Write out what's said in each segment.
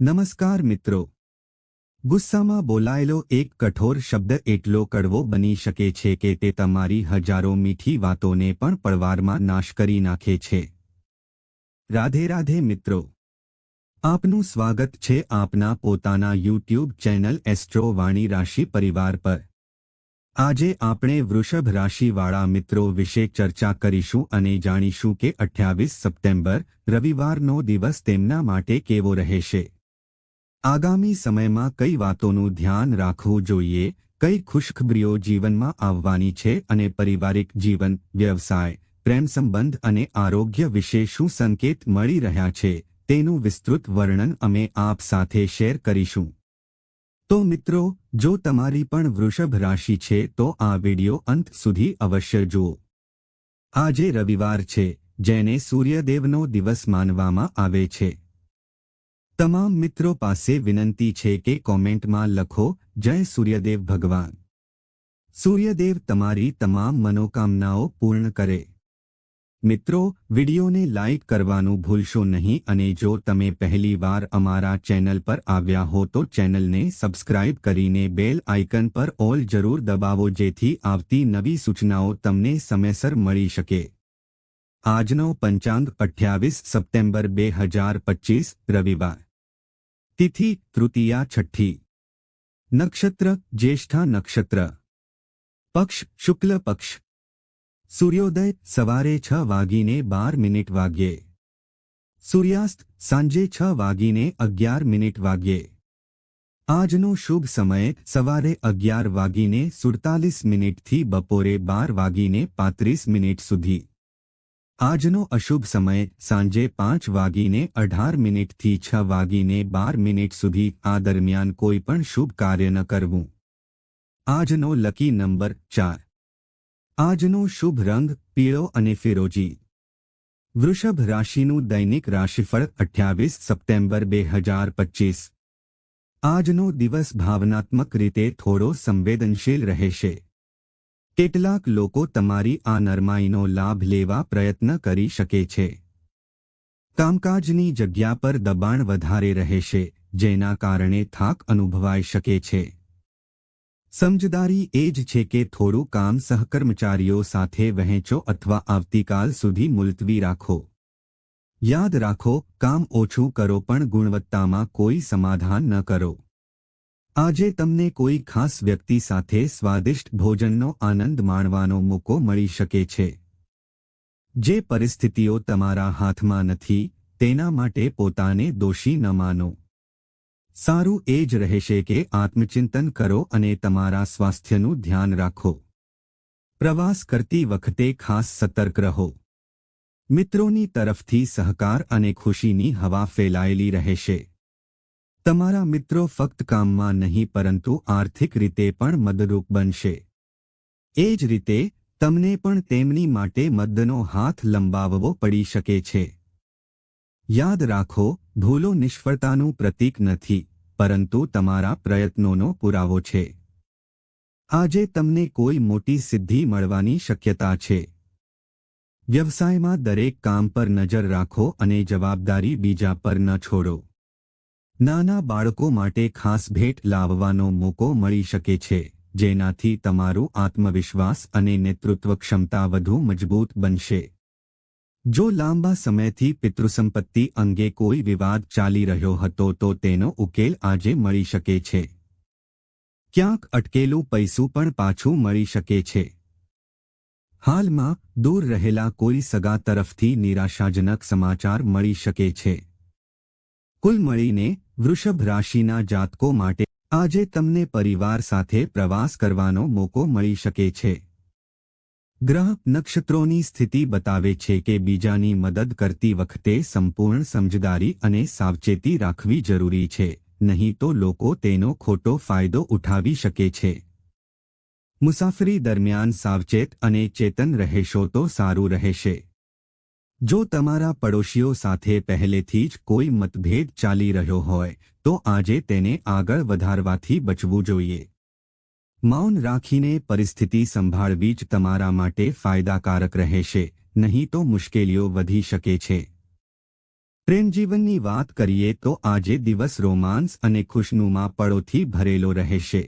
નમસ્કાર મિત્રો. ગુસ્સામાં બોલાયેલો એક કઠોર શબ્દ એટલો કડવો બની શકે છે કે તે તમારી હજારો મીઠી વાતોને પણ પળવારમાં નાશ કરી નાખે છે. રાધે રાધે મિત્રો. આપનું સ્વાગત છે આપના પોતાના યુટ્યુબ ચેનલ એસ્ટ્રો વાણી રાશિ પરિવાર પર. આજે આપણે વૃષભ રાશિવાળા મિત્રો વિશે ચર્ચા કરીશું અને જાણીશું કે અઠ્યાવીસ સપ્ટેમ્બર રવિવારનો દિવસ તેમના માટે કેવો રહેશે. આગામી સમયમાં કઈ વાતોનું ધ્યાન રાખવું જોઈએ, કઈ ખુશખબરીઓ જીવનમાં આવવાની છે અને પારિવારિક જીવન, વ્યવસાય, પ્રેમ સંબંધ અને આરોગ્ય વિશે શું સંકેત મળી રહ્યા છે, તેનું વિસ્તૃત વર્ણન અમે આપ સાથે શેર કરીશું. તો મિત્રો, જો તમારી પણ વૃષભ રાશિ છે તો આ વિડિયો અંત સુધી અવશ્ય જુઓ. આજે રવિવાર છે, જેને સૂર્યદેવનો દિવસ માનવામાં આવે છે. તમામ મિત્રો પાસે વિનંતી છે કે કોમેન્ટમાં લખો, જય સૂર્યદેવ ભગવાન. સૂર્યદેવ તમારી તમામ મનોકામનાઓ પૂર્ણ કરે. મિત્રો, વિડિયોને લાઇક કરવાનું ભૂલશો નહીં અને જો તમે પહેલીવાર અમારા ચેનલ પર આવ્યા હો તો ચેનલને સબસ્ક્રાઇબ કરીને બેલ આઇકન પર ઓલ જરૂર દબાવો જેથી આવતી નવી સૂચનાઓ તમને સમયસર મળી શકે. આજનો પંચાંગ અઠ્યાવીસ સપ્ટેમ્બર બે હજાર પચીસ રવિવાર. તિથિ તૃતીયા છઠ્ઠી નક્ષત્ર જ્યેષ્ઠા નક્ષત્ર પક્ષ શુક્લ પક્ષ સૂર્યોદય સવારે છ વાગીને બાર મિનિટ વાગ્યે સૂર્યાસ્ત સાંજે છ વાગીને અગિયાર મિનિટ વાગ્યે આજનો શુભ સમય સવારે અગિયાર વાગીને સુડતાલીસ મિનિટથી બપોરે બાર વાગીને પાંત્રીસ મિનિટ સુધી આજનો અશુભ સમય સાંજે પાંચ વાગીને અઢાર મિનિટથી છ વાગીને બાર મિનિટ સુધી આ દરમિયાન કોઈ પણ શુભ કાર્ય ન કરવું. આજનો લકી નંબર ચાર. આજનો શુભ રંગ પીળો અને ફિરોજી. વૃષભ રાશિનું દૈનિક રાશિફળ અઠ્યાવીસ સપ્ટેમ્બર બે હજાર પચીસ. આજનો દિવસ ભાવનાત્મક રીતે થોડો સંવેદનશીલ રહેશે. કેટલાક લોકો તમારી આ નરમાઈનો લાભ લેવા પ્રયત્ન કરી શકે છે. કામકાજની જગ્યા પર દબાણ વધારે રહેશે, જેના કારણે થાક અનુભવાઈ શકે છે. સમજદારી એ જ છે કે થોડું કામ સહકર્મચારીઓ સાથે વહેંચો અથવા આવતીકાલ સુધી મુલતવી રાખો. યાદ રાખો, કામ ઓછું કરો પણ ગુણવત્તામાં કોઈ સમાધાન ન કરો. આજે તમને કોઈ ખાસ વ્યક્તિ સાથે સ્વાદિષ્ટ ભોજનનો આનંદ માણવાનો મોકો મળી શકે છે. જે પરિસ્થિતિઓ તમારા હાથમાં નથી, તેના માટે પોતાને દોષી ન માનો. સારું એ જ રહેશે કે આત્મચિંતન કરો અને તમારા સ્વાસ્થ્યનું ધ્યાન રાખો. પ્રવાસ કરતી વખતે ખાસ સતર્ક રહો. મિત્રોની તરફથી સહકાર અને ખુશીની હવા ફેલાયેલી રહેશે. તમારા મિત્રો ફક્ત કામમાં નહીં, પરંતુ આર્થિક રીતે પણ મદદરૂપ બનશે. એ જ રીતે, તમને પણ તેમની માટે મદદનો હાથ લંબાવવો પડી શકે છે. યાદ રાખો, ભૂલો નિષ્ફળતાનું પ્રતીક નથી, પરંતુ તમારા પ્રયત્નોનો પુરાવો છે. આજે તમને કોઈ મોટી સિદ્ધિ મળવાની શક્યતા છે. વ્યવસાયમાં દરેક કામ પર નજર રાખો અને જવાબદારી બીજા પર ન છોડો. નાના બાળકો માટે ખાસ ભેટ લાવવાનો મોકો મળી શકે છે, જેનાથી તમારું આત્મવિશ્વાસ અને નેતૃત્વ ક્ષમતા વધુ મજબૂત બનશે. જો લાંબા સમયથી પિતૃસંપત્તિ અંગે કોઈ વિવાદ ચાલી રહ્યો હતો તો તેનો ઉકેલ આજે મળી શકે છે. ક્યાંક અટકેલું પૈસું પણ પાછું મળી શકે છે. હાલમાં દૂર રહેલા કોઈ સગા તરફથી નિરાશાજનક સમાચાર મળી શકે છે. કુલ મળીને વૃષભ રાશિના જાતકો માટે આજે તમને પરિવાર સાથે પ્રવાસ કરવાનો મોકો મળી શકે છે. ગ્રહ નક્ષત્રોની સ્થિતિ બતાવે છે કે બીજાની મદદ કરતી વખતે સંપૂર્ણ સમજદારી અને સાવચેતી રાખવી જરૂરી છે, નહીં તો લોકો તેનો ખોટો ફાયદો ઉઠાવી શકે છે. મુસાફરી દરમિયાન સાવચેત અને ચેતન રહેશો તો સારું રહેશે. જો તમારા પડોશીઓ સાથે પહેલેથી જ કોઈ મતભેદ ચાલી રહ્યો હોય, તો આજે તેને આગળ વધારવાથી બચવું જોઈએ. મૌન રાખીને પરિસ્થિતિ સંભાળવી જ તમારા માટે ફાયદાકારક રહેશે, નહીં તો મુશ્કેલીઓ વધી શકે છે. પ્રેમજીવનની વાત કરીએ તો આજે દિવસ રોમાન્સ અને ખુશનુમા પળોથી ભરેલો રહેશે.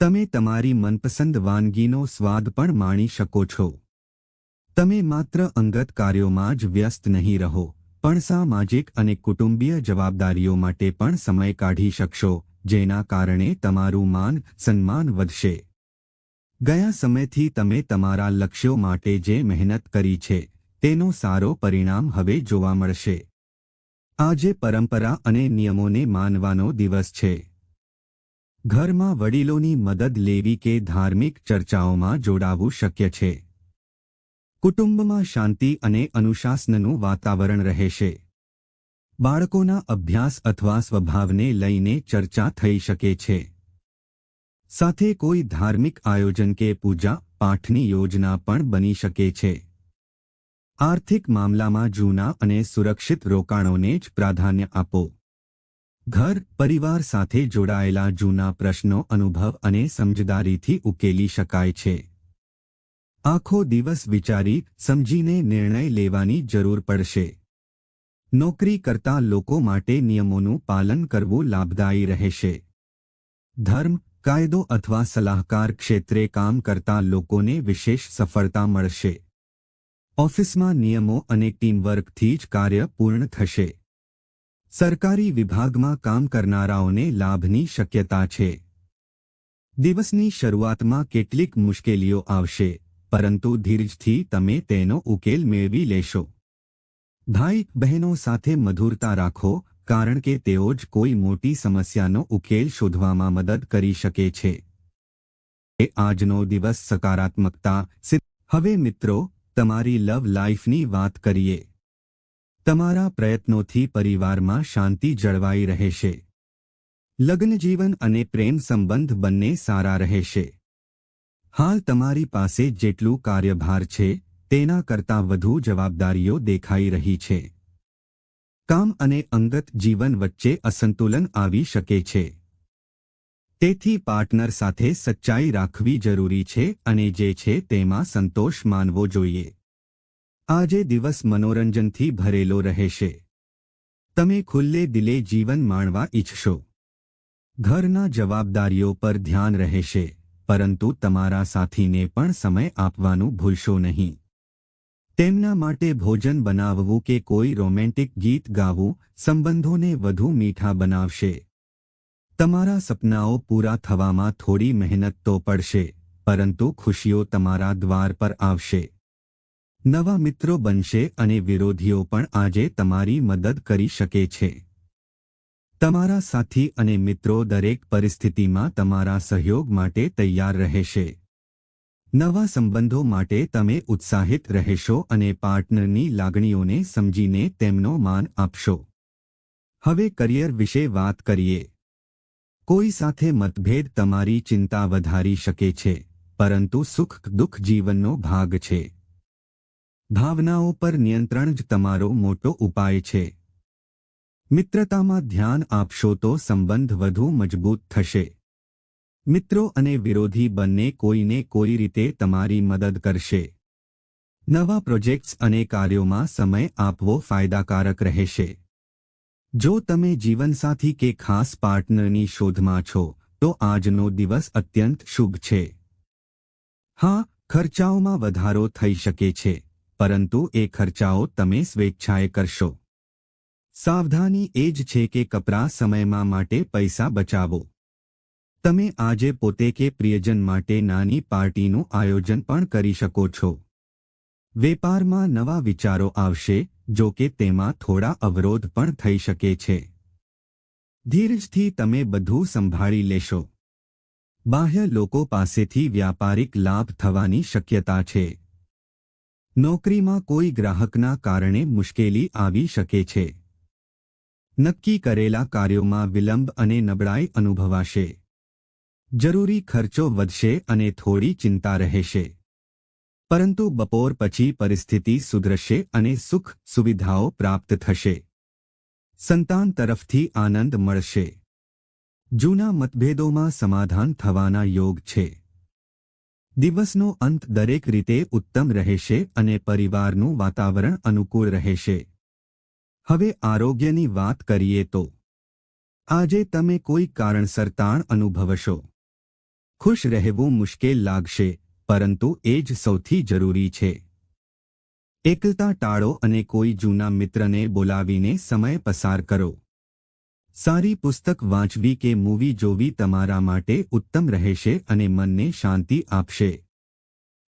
તમે તમારી મનપસંદ વાનગીનો સ્વાદ પણ માણી શકો છો. તમે માત્ર અંગત કાર્યોમાં જ વ્યસ્ત નહીં રહો, પણ સામાજિક અને કુટુંબીય જવાબદારીઓ માટે પણ સમય કાઢી શકશો, જેના કારણે તમારું માન, સન્માન વધશે. ગયા સમયથી તમે તમારા લક્ષ્યો માટે જે મહેનત કરી છે, તેનો સારો પરિણામ હવે જોવા મળશે. આજે પરંપરા અને નિયમોને માનવાનો દિવસ છે. ઘરમાં વડીલોની મદદ લેવી કે ધાર્મિક ચર્ચાઓમાં જોડાવું શક્ય છે. કુટુંબમાં શાંતિ અને અનુશાસનનું વાતાવરણ રહેશે બાળકોના અભ્યાસ અથવા સ્વભાવને લઈને ચર્ચા થઈ શકે છે. સાથે કોઈ ધાર્મિક આયોજન કે પૂજા પાઠની યોજના પણ બની શકે છે. આર્થિક મામલામાં જૂના અને સુરક્ષિત રોકાણોને જ પ્રાધાન્ય આપો. ઘર, પરિવાર સાથે જોડાયેલા જૂના પ્રશ્નો અનુભવ અને સમજદારીથી ઉકેલી શકાય છે. આખો દિવસ વિચારી, સમજીને નિર્ણય લેવાની જરૂર પડશે. નોકરી કરતા લોકો માટે નિયમોનું પાલન કરવું લાભદાયી રહેશે. ધર્મ, કાયદો અથવા સલાહકાર ક્ષેત્રે કામ કરતા લોકોને વિશેષ સફળતા મળશે. ઓફિસમાં નિયમો અને ટીમવર્કથી જ કાર્ય પૂર્ણ થશે. સરકારી વિભાગમાં કામ કરનારાઓને લાભની શક્યતા છે. દિવસની શરૂઆતમાં કેટલીક મુશ્કેલીઓ આવશે. પરંતુ ધીરજથી તમે તેનો ઉકેલ મેળવી લેશો. ભાઈ, બહેનો સાથે મધુરતા રાખો, કારણ કે તેઓ જ કોઈ મોટી સમસ્યાનો ઉકેલ શોધવામાં મદદ કરી શકે છે. એ આજનો દિવસ સકારાત્મકતા હવે મિત્રો, તમારી લવ લાઈફની વાત કરીએ. તમારા પ્રયત્નોથી પરિવારમાં શાંતિ જળવાઈ રહેશે. લગ્નજીવન અને પ્રેમ સંબંધ બંને સારા રહેશે. હાલ તમારી પાસે જેટલું કાર્યભાર છે, તેના કરતાં વધુ જવાબદારીઓ દેખાઈ રહી છે. કામ અને અંગત જીવન વચ્ચે અસંતુલન આવી શકે છે. તેથી પાર્ટનર સાથે સચ્ચાઈ રાખવી જરૂરી છે અને જે છે તેમાં સંતોષ માનવો જોઈએ. આજે દિવસ મનોરંજનથી ભરેલો રહેશે. તમે ખુલ્લે દિલે જીવન માણવા ઈચ્છશો. ઘરના જવાબદારીઓ પર ધ્યાન રહેશે. પરંતુ તમારા સાથીને પણ સમય આપવાનું ભૂલશો નહીં. તેમના માટે ભોજન બનાવવું કે કોઈ રોમેન્ટિક ગીત ગાવું સંબંધોને વધુ મીઠા બનાવશે. તમારા સપનાઓ પૂરા થવામાં થોડી મહેનત તો પડશે, પરંતુ ખુશીઓ તમારા દ્વાર પર આવશે. નવા મિત્રો બનશે અને વિરોધીઓ પણ આજે તમારી મદદ કરી શકે છે. તમારા સાથી અને મિત્રો દરેક પરિસ્થિતિમાં તમારા સહયોગ માટે તૈયાર રહેશે. નવા સંબંધો માટે તમે ઉત્સાહિત રહેશો અને પાર્ટનરની લાગણીઓને સમજીને તેમનો માન આપશો. હવે કરિયર વિશે વાત કરીએ. કોઈ સાથે મતભેદ તમારી ચિંતા વધારી શકે છે, પરંતુ સુખ દુઃખ જીવનનો ભાગ છે. ભાવનાઓ પર નિયંત્રણ જ તમારો મોટો ઉપાય છે. મિત્રતામાં ધ્યાન આપશો તો સંબંધ વધુ મજબૂત થશે. મિત્રો અને વિરોધી બંને કોઈને કોઈ રીતે તમારી મદદ કરશે. નવા પ્રોજેક્ટ્સ અને કાર્યોમાં સમય આપવો ફાયદાકારક રહેશે. જો તમે જીવનસાથી કે ખાસ પાર્ટનરની શોધમાં છો, તો આજનો દિવસ અત્યંત શુભ છે. હા, ખર્ચાઓમાં વધારો થઈ શકે છે, પરંતુ એ ખર્ચાઓ તમે સ્વેચ્છાએ કરશો. સાવધાની એ જ છે કે કપરા સમયમાં માટે પૈસા બચાવો. તમે આજે પોતે કે પ્રિયજન માટે નાની પાર્ટીનું આયોજન પણ કરી શકો છો. વેપારમાં નવા વિચારો આવશે, જો કે તેમાં થોડા અવરોધ પણ થઈ શકે છે. ધીરજથી તમે બધું સંભાળી લેશો. બાહ્ય લોકો પાસેથી વ્યાપારિક લાભ થવાની શક્યતા છે. નોકરીમાં કોઈ ગ્રાહકના કારણે મુશ્કેલી આવી શકે છે. નક્કી કરેલા કાર્યોમાં વિલંબ અને નબળાઈ અનુભવાશે. જરૂરી ખર્ચો વધશે અને થોડી ચિંતા રહેશે. પરંતુ બપોર પછી પરિસ્થિતિ સુધરશે અને સુખ સુવિધાઓ પ્રાપ્ત થશે. સંતાન તરફથી આનંદ મળશે. જૂના મતભેદોમાં સમાધાન થવાના યોગ છે. દિવસનો અંત દરેક રીતે ઉત્તમ રહેશે અને પરિવારનું વાતાવરણ અનુકૂળ રહેશે. હવે આરોગ્યની વાત કરીએ તો. આજે તમે કોઈ કારણસર તાણ અનુભવશો. ખુશ રહેવું મુશ્કેલ લાગશે, પરંતુ એ જ સૌથી જરૂરી છે. એકલતા ટાળો અને કોઈ જૂના મિત્રને બોલાવીને સમય પસાર કરો. સારી પુસ્તક વાંચવી કે મૂવી જોવી તમારા માટે ઉત્તમ રહેશે અને મનને શાંતિ આપશે.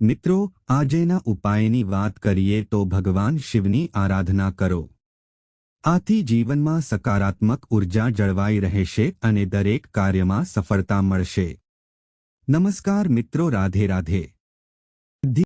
મિત્રો, આજેના ઉપાયની વાત કરીએ તો ભગવાન શિવની આરાધના કરો. આથી જીવનમાં સકારાત્મક ઊર્જા જળવાઈ રહેશે અને દરેક કાર્યમાં સફળતા મળશે. નમસ્કાર મિત્રો, રાધે રાધે.